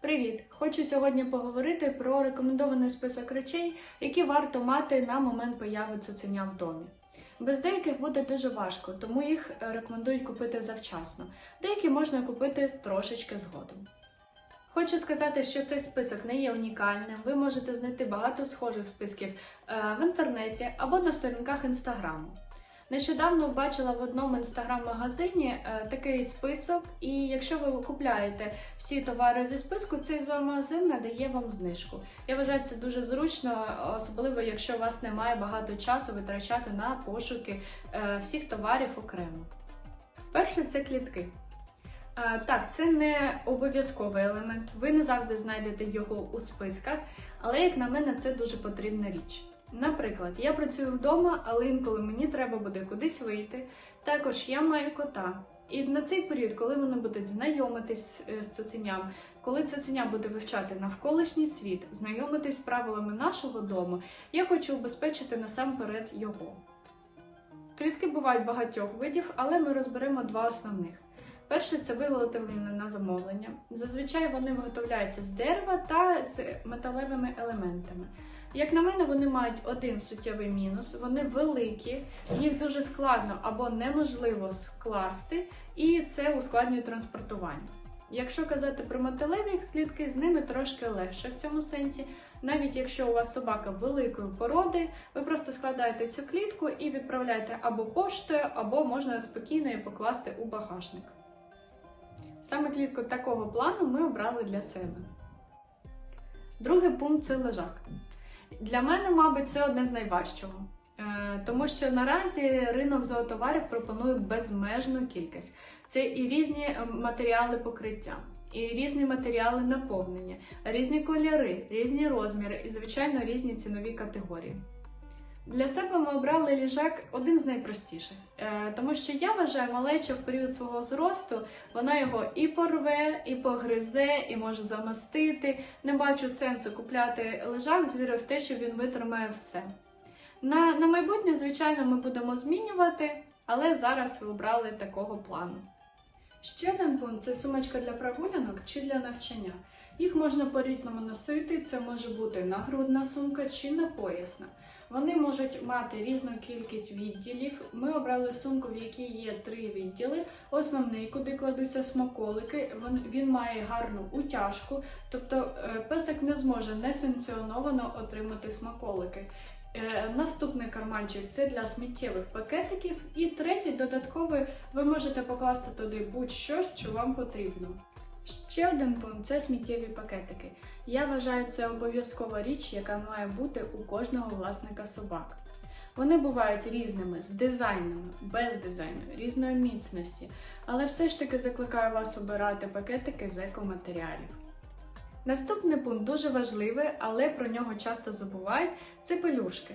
Привіт! Хочу сьогодні поговорити про рекомендований список речей, які варто мати на момент появи цуценя в домі. Без деяких буде дуже важко, тому їх е, рекомендують купити завчасно. Деякі можна купити трошечки згодом. Хочу сказати, що цей список не є унікальним. Ви можете знайти багато схожих списків е, в інтернеті або на сторінках інстаграму. Нещодавно бачила в одному інстаграм-магазині е, такий список, і якщо ви купляєте всі товари зі списку, цей зоомагазин надає вам знижку. Я вважаю це дуже зручно, особливо якщо у вас немає багато часу витрачати на пошуки е, всіх товарів окремо. Перше це клітки. Е, Так, це не обов'язковий елемент. Ви не завжди знайдете його у списках, але як на мене, це дуже потрібна річ. Наприклад, я працюю вдома, але інколи мені треба буде кудись вийти. Також я маю кота. І на цей період, коли вони будуть знайомитись е, з цуценям, коли цуценя буде вивчати навколишній світ, знайомитись з правилами нашого дому, я хочу убезпечити насамперед його. Клітки бувають багатьох видів, але ми розберемо два основних. Перше це виготовлення на замовлення. Зазвичай вони виготовляються з дерева та з металевими елементами. Як на мене, вони мають один суттєвий мінус, вони великі, їх дуже складно або неможливо скласти, і це ускладнює транспортування. Якщо казати про металеві клітки, з ними трошки легше в цьому сенсі. Навіть якщо у вас собака великої породи, ви просто складаєте цю клітку і відправляєте або поштою, або можна спокійно її покласти у багажник. Саме клітку такого плану ми обрали для себе. Другий пункт це лежак. Для мене, мабуть, це одне з найважчого. Е, Тому що наразі ринок зоотоварів пропонує безмежну кількість. Це і різні е, матеріали покриття, і різні матеріали наповнення, різні кольори, різні розміри і, звичайно, різні цінові категорії. Для себе ми обрали ліжак один з найпростіших, Е, тому що я вважаю, малеча в період свого зросту вона його і порве, і погризе, і може замастити. Не бачу сенсу купляти лежак з вірою в те, що він витримає все. На, на майбутнє, звичайно, ми будемо змінювати, але зараз ви обрали такого плану. Ще один пункт це сумочка для прогулянок чи для навчання. Їх можна по-різному носити, це може бути нагрудна сумка чи напоясна. Вони можуть мати різну кількість відділів. Ми обрали сумку, в якій є три відділи. Основний, куди кладуться смаколики. Він, він має гарну утяжку, тобто е, песик не зможе несанкціоновано отримати смаколики. Е, Наступний карманчик це для сміттєвих пакетиків. І третій додатковий ви можете покласти туди будь-що, що вам потрібно. Ще один пункт це сміттєві пакетики. Я вважаю, це обов'язкова річ, яка має бути у кожного власника собак. Вони бувають різними, з дизайнами, без дизайну, різної міцності, але все ж таки закликаю вас обирати пакетики з екоматеріалів. Наступний пункт дуже важливий, але про нього часто забувають це пелюшки.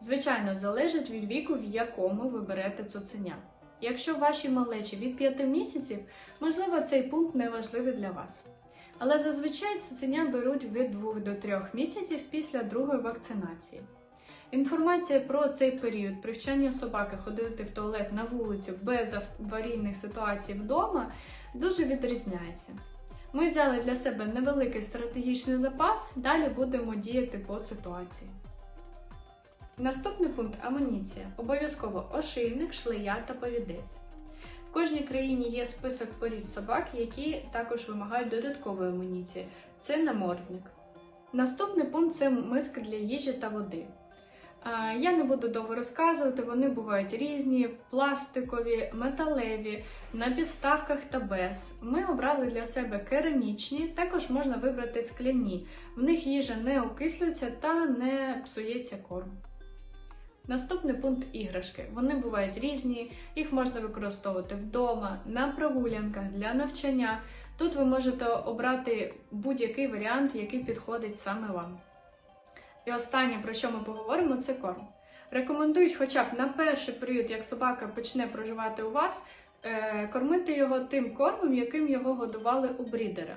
Звичайно, залежить від віку, в якому ви берете цуценя. Якщо ваші малечі від 5 місяців, можливо, цей пункт не важливий для вас. Але зазвичай цуценя беруть від 2 до 3 місяців після другої вакцинації. Інформація про цей період привчання собаки ходити в туалет на вулицю без аварійних ситуацій вдома дуже відрізняється. Ми взяли для себе невеликий стратегічний запас, далі будемо діяти по ситуації. Наступний пункт амуніція. Обов'язково ошийник, шлея та повідець. В кожній країні є список порід собак, які також вимагають додаткової амуніції. Це намордник. Наступний пункт це миски для їжі та води. Я не буду довго розказувати, вони бувають різні, пластикові, металеві, на підставках та без. Ми обрали для себе керамічні, також можна вибрати скляні. В них їжа не окислюється та не псується корм. Наступний пункт іграшки. Вони бувають різні, їх можна використовувати вдома, на прогулянках, для навчання. Тут ви можете обрати будь-який варіант, який підходить саме вам. І останнє, про що ми поговоримо, це корм. Рекомендують хоча б на перший період, як собака почне проживати у вас, е, кормити його тим кормом, яким його годували у брідера.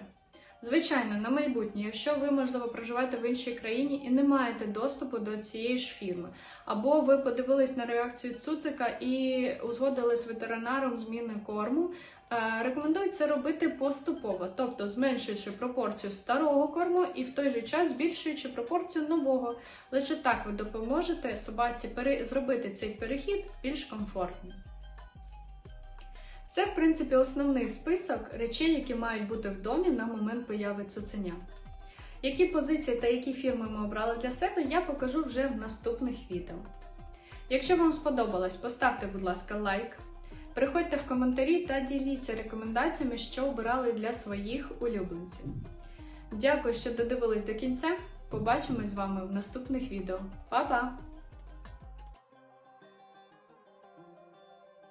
Звичайно, на майбутнє, якщо ви, можливо, проживаєте в іншій країні і не маєте доступу до цієї ж фірми, або ви подивились на реакцію цуцика і узгодили з ветеринаром зміни корму, Рекомендують це робити поступово, тобто зменшуючи пропорцію старого корму і в той же час збільшуючи пропорцію нового. Лише так ви допоможете собаці зробити цей перехід більш комфортним. Це, в принципі, основний список речей, які мають бути в домі на момент появи цуценя. Які позиції та які фірми ми обрали для себе, я покажу вже в наступних відео. Якщо вам сподобалось, поставте, будь ласка, лайк. Приходьте в коментарі та діліться рекомендаціями, що обирали для своїх улюбленців. Дякую, що додивились до кінця. Побачимось з вами в наступних відео. Па-па!